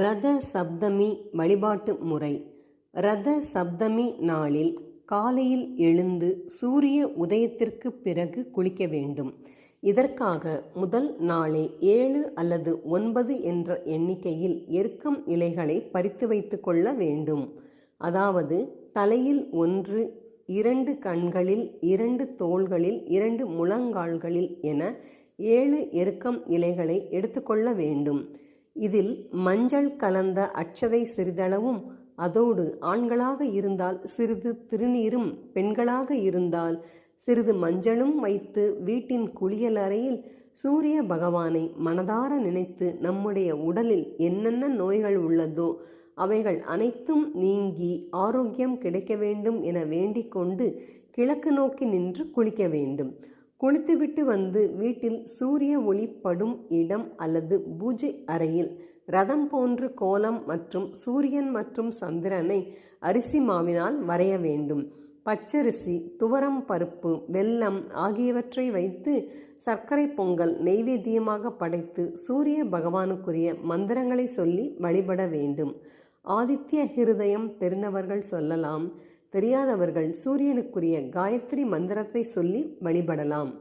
ரத சப்தமி வழிபாட்டு முறை. ரத சப்தமி நாளில் காலையில் எழுந்து சூரிய உதயத்திற்கு பிறகு குளிக்க வேண்டும். இதற்காக முதல் நாளே ஏழு அல்லது ஒன்பது என்ற எண்ணிக்கையில் எருக்கம் இலைகளை பறித்து வைத்து கொள்ள வேண்டும். அதாவது தலையில் ஒன்று இரண்டு கண்களில் இரண்டு தோள்களில் இரண்டு முழங்கால்களில் என ஏழு எருக்கம் இலைகளை எடுத்துக்கொள்ள வேண்டும். இதில் மஞ்சள் கலந்த அட்சதை சிறிதளவும் அதோடு ஆண்களாக இருந்தால் சிறிது திருநீரும் பெண்களாக இருந்தால் சிறிது மஞ்சளும் வைத்து வீட்டின் குளியலறையில் சூரிய பகவானை மனதார நினைத்து நம்முடைய உடலில் என்னென்ன நோய்கள் உள்ளதோ அவைகள் அனைத்தும் நீங்கி ஆரோக்கியம் கிடைக்க வேண்டும் என வேண்டிக் கொண்டு கிழக்கு நோக்கி நின்று குளிக்க வேண்டும். குளித்துவிட்டு வந்து வீட்டில் சூரிய ஒளி படும் இடம் அல்லது பூஜை அறையில் ரதம் போன்று கோலம் மற்றும் சூரியன் மற்றும் சந்திரனை அரிசி மாவினால் வரைய வேண்டும். பச்சரிசி துவரம் பருப்பு வெல்லம் ஆகியவற்றை வைத்து சர்க்கரை பொங்கல் நெய்வேத்தியமாக படைத்து சூரிய பகவானுக்குரிய மந்திரங்களை சொல்லி வழிபட வேண்டும். ஆதித்ய ஹிருதயம் தெரிந்தவர்கள் சொல்லலாம் தெரியாதவர்கள் சூரியனுக்குரிய காயத்ரி மந்திரத்தை சொல்லி வழிபடலாம்.